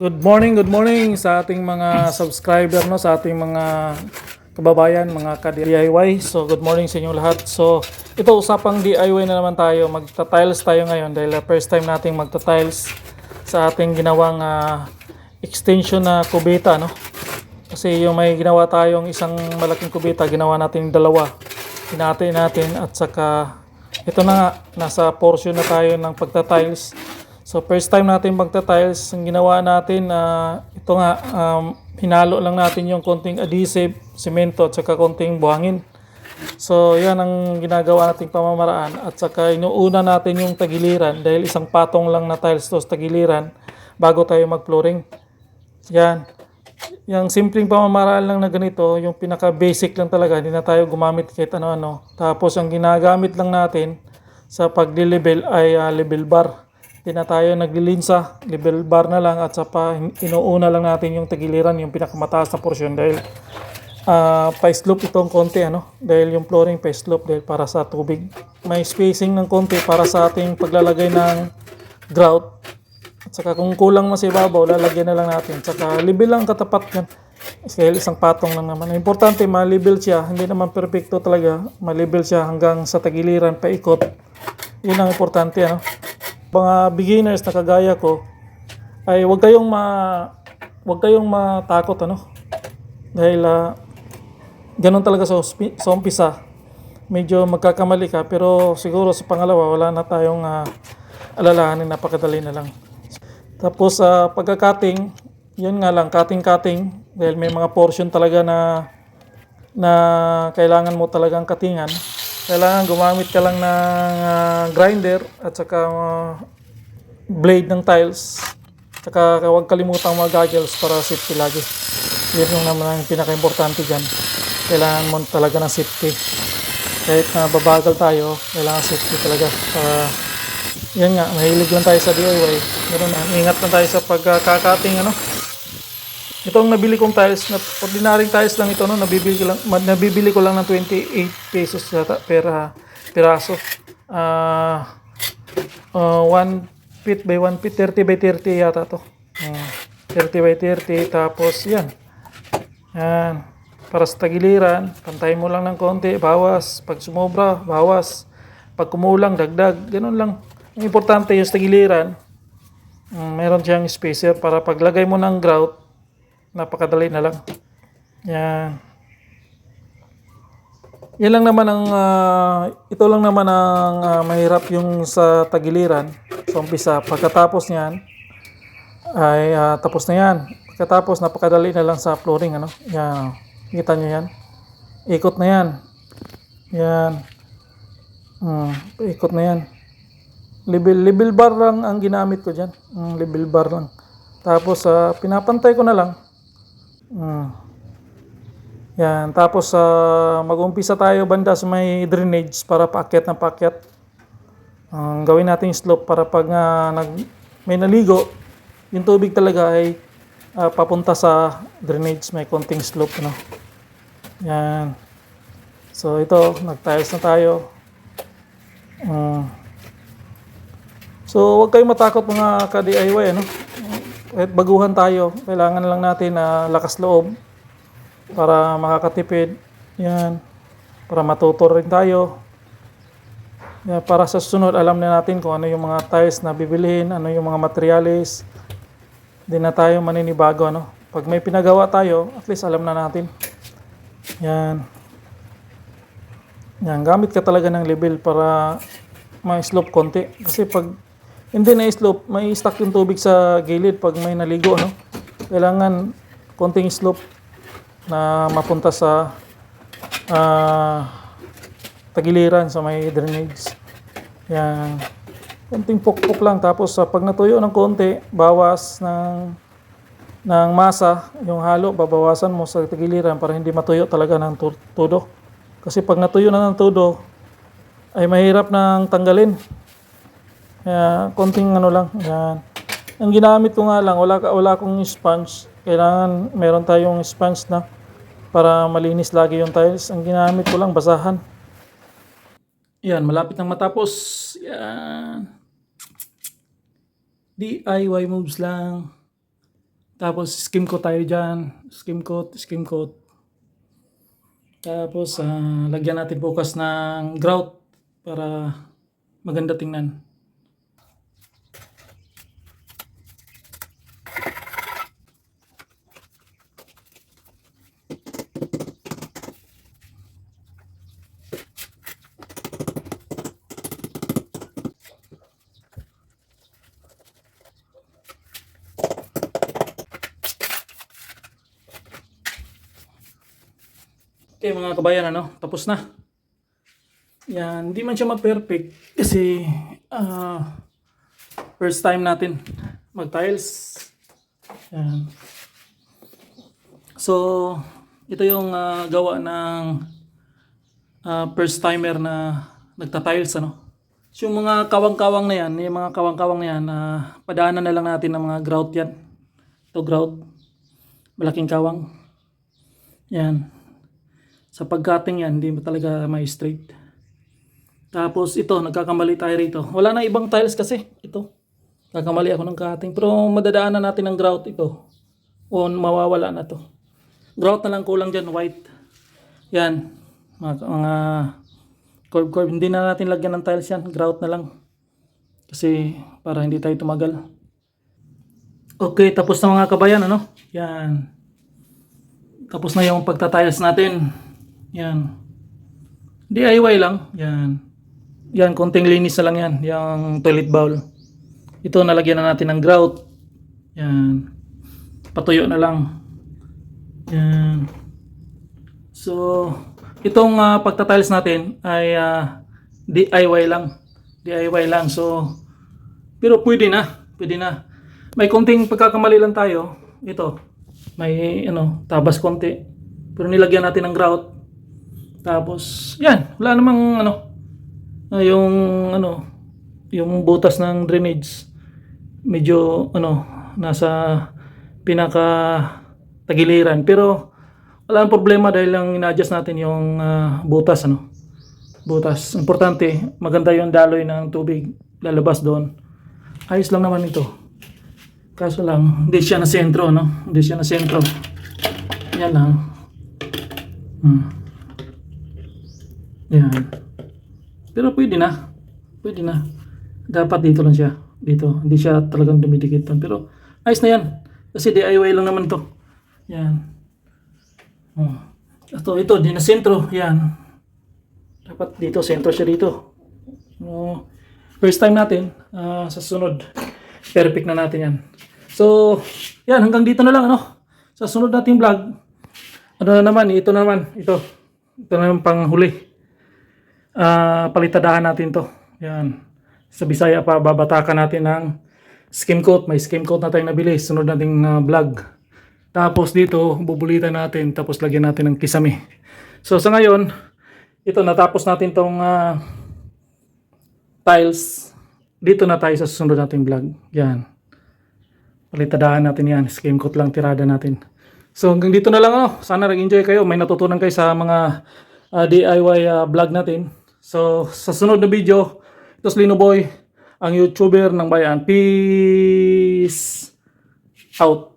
Good morning, good morning sa ating mga subscriber no, sa ating mga kababayan, mga ka-DIY. So, good morning sa inyo lahat. So, ito usapang DIY na naman tayo. Magta-tiles tayo ngayon dahil uh, first time nating magta-tiles sa ating ginawang ah, extension na kubeta, no? Kasi yung may ginawa tayong isang malaking kubeta, ginawa natin dalawa. Hinati natin at saka ito na nga, nasa portion na tayo ng pagta-tiles. So first time natin magta-tiles, ang ginawa natin na ito nga um, hinalo lang natin yung konting adhesive, semento at saka konting buhangin. So yan ang ginagawa nating pamamaraan at saka inuuna natin yung tagiliran dahil isang patong lang na tiles to tagiliran bago tayo mag-flooring. Yan. Yung simpleng pamamaraan lang na ganito, yung pinaka-basic lang talaga, hindi na tayo gumamit kahit ano-ano. Tapos ang ginagamit lang natin sa pagli-level ay ah, level bar. Hindi na tayo naglilinsa, level bar na lang at sa pa inuuna lang natin yung tagiliran, yung pinakamataas na portion dahil ah pa-slope itong konti ano dahil yung flooring pa-slope dahil para sa tubig. May spacing ng konti para sa ating paglalagay ng grout at saka kung kulang mo sa ibabaw, lalagyan na lang natin. Saka level lang katapat yan. Dahil isang patong lang naman. Importante, ma-level siya. Hindi naman perfecto talaga. Ma-level siya hanggang sa tagiliran, paikot. Yun ang importante. Ano? Mga beginners na kagaya ko, ay wag kayong ma wag kayong matakot ano dahil ah, ganun talaga sa, sa umpisa medyo magkakamali ka pero siguro sa pangalawa wala na tayong ah, alalahanin napakadali na lang tapos sa pagka-cutting, yun nga lang, cutting-cutting. Dahil may mga portion talaga na na kailangan mo talagang katingan. Kailangan gumamit ka lang ng ah, grinder at saka ah, blade ng tiles. Saka huwag kalimutang mga goggles para safety lagi. Yun yung naman ang pinaka-importante dyan. Kailangan mo talaga ng safety. Kahit na babagal tayo, kailangan safety talaga. Para yan nga, mahilig lang tayo sa DIY. Na, ingat lang tayo sa pagkakating ano. Itong nabili kong tiles, na ordinaryong tiles lang ito, no? nabibili ko lang, nabibili ko lang ng 28 pesos yata per ah, piraso. Ah, 1 feet by 1 feet, 30 by 30 yata to. Ah, 30 by 30, tapos yan. Yan. Para sa tagiliran, pantay mo lang ng konti, bawas. Pag sumobra, bawas. Pag kumulang, dagdag. Ganun lang. Ang importante yung tagiliran, mm, meron siyang spacer para paglagay mo ng grout, napakadali na lang. Yan. Yan lang naman ang, ah, ito lang naman ang ah, mahirap yung sa tagiliran, sa umpisa. Pagkatapos niyan, ay ah, tapos na yan. Pagkatapos, napakadali na lang sa flooring. Ano? Yan. Kita nyo yan? Ikot na yan. Yan. Hmm, ikot na yan. Level, level bar lang ang ginamit ko dyan. Mm, level bar lang. Tapos, ah, pinapantay ko na lang. Mm. Yan. Tapos, uh, mag-umpisa tayo banda sa may drainage para paakyat na paakyat. Ang gawin natin slope para pag ah, nag, may naligo, yung tubig talaga ay ah, papunta sa drainage. May konting slope. No? Yan. So, ito. Nag-tiles na tayo. Mm. So, huwag kayong matakot mga ka-DIY, ano? Kahit baguhan tayo, kailangan lang natin na lakas loob para makakatipid. Yan. Para matuto rin tayo. Yan, para sa sunod, alam na natin kung ano yung mga tiles na bibilihin, ano yung mga materials. Hindi na tayo maninibago, ano? Pag may pinagawa tayo, at least alam na natin. Yan. Yan, gamit ka talaga ng level para ma-slope konti. Kasi pag hindi na slope, may stuck yung tubig sa gilid pag may naligo, no? Kailangan konting slope na mapunta sa ah, tagiliran sa may drainage. Yan. Konting pukpok lang. Tapos sa pag natuyo ng konti, bawas ng ng masa, yung halo, babawasan mo sa tagiliran para hindi matuyo talaga ng tu- tudo. Kasi pag natuyo na ng tudo, ay mahirap nang tanggalin. Kaya konting ano lang. Yan. Ang ginamit ko nga lang, wala, wala akong sponge. Kailangan meron tayong sponge na para malinis lagi yung tiles. Ang ginamit ko lang, basahan. Yan, malapit nang matapos. Yan. DIY moves lang. Tapos skim coat tayo dyan. Skim coat, skim coat. Tapos ah, lagyan natin bukas ng grout para maganda tingnan. Okay mga kabayan, ano, tapos na. Yan, hindi man siya ma-perfect kasi ah, first time natin mag-tiles. Yan. So, ito yung ah, gawa ng ah, first timer na nagta-tiles, ano. So, yung mga kawang-kawang na yan, yung mga kawang-kawang na yan, ah, padaanan na lang natin ng mga grout yan. Ito grout. Malaking kawang. Yan. Sa pagcutting yan, hindi mo talaga may straight. Tapos ito, nagkakamali tayo rito. Wala na ibang tiles kasi. Ito. Kakamali ako ng cutting. Pero madadaanan natin ng grout ito. O mawawala na to. Grout na lang kulang dyan, white. Yan. Mga, mga curve curve. Hindi na natin lagyan ng tiles yan. Grout na lang. Kasi para hindi tayo tumagal. Okay, tapos na mga kabayan, ano? Yan. Tapos na yung pagtatiles natin. Yan. DIY lang. Yan. Yan, konting linis na lang yan. Yung toilet bowl. Ito, nalagyan na natin ng grout. Yan. Patuyo na lang. Yan. So, itong ah, pagtatiles natin ay ah, DIY lang. DIY lang. So, pero pwede na. Pwede na. May konting pagkakamali lang tayo. Ito. May ano, tabas konti. Pero nilagyan natin ng grout. Tapos, yan, wala namang ano, yung ano, yung butas ng drainage medyo ano, nasa pinaka tagiliran. Pero wala nang problema dahil lang ina-adjust natin yung ah, butas ano. Butas. Importante, maganda yung daloy ng tubig lalabas doon. Ayos lang naman ito. Kaso lang, hindi siya na sentro, no? Hindi siya na sentro. Yan lang. Hmm. Yan. Pero pwede na. Pwede na. Dapat dito lang siya. Dito. Hindi siya talagang dumidikit doon. Pero ayos na yan. Kasi DIY lang naman to. Yan. Oh. Ito, ito. Di na sentro. Yan. Dapat dito. Sentro siya dito. Oh. First time natin. ah, sa sunod. Perfect na natin yan. So, yan. Hanggang dito na lang. Ano? Sa sunod nating vlog. Ano na naman. Ito na naman. Ito. Ito na yung panghuli ah palitadahan natin to. Yan. Sa Bisaya pa, babatakan natin ng skim coat. May skim coat na tayong nabili. Sunod nating ah, vlog. Tapos dito, bubulitan natin. Tapos lagyan natin ng kisame. So sa ngayon, ito natapos natin tong ah, tiles. Dito na tayo sa susunod nating vlog. Yan. Palitadahan natin yan. Skim coat lang tirada natin. So hanggang dito na lang ano. Sana nag-enjoy kayo. May natutunan kayo sa mga ah, DIY ah, vlog natin. So sa sunod na video, ito si Lino Boy, ang YouTuber ng bayan. Peace out.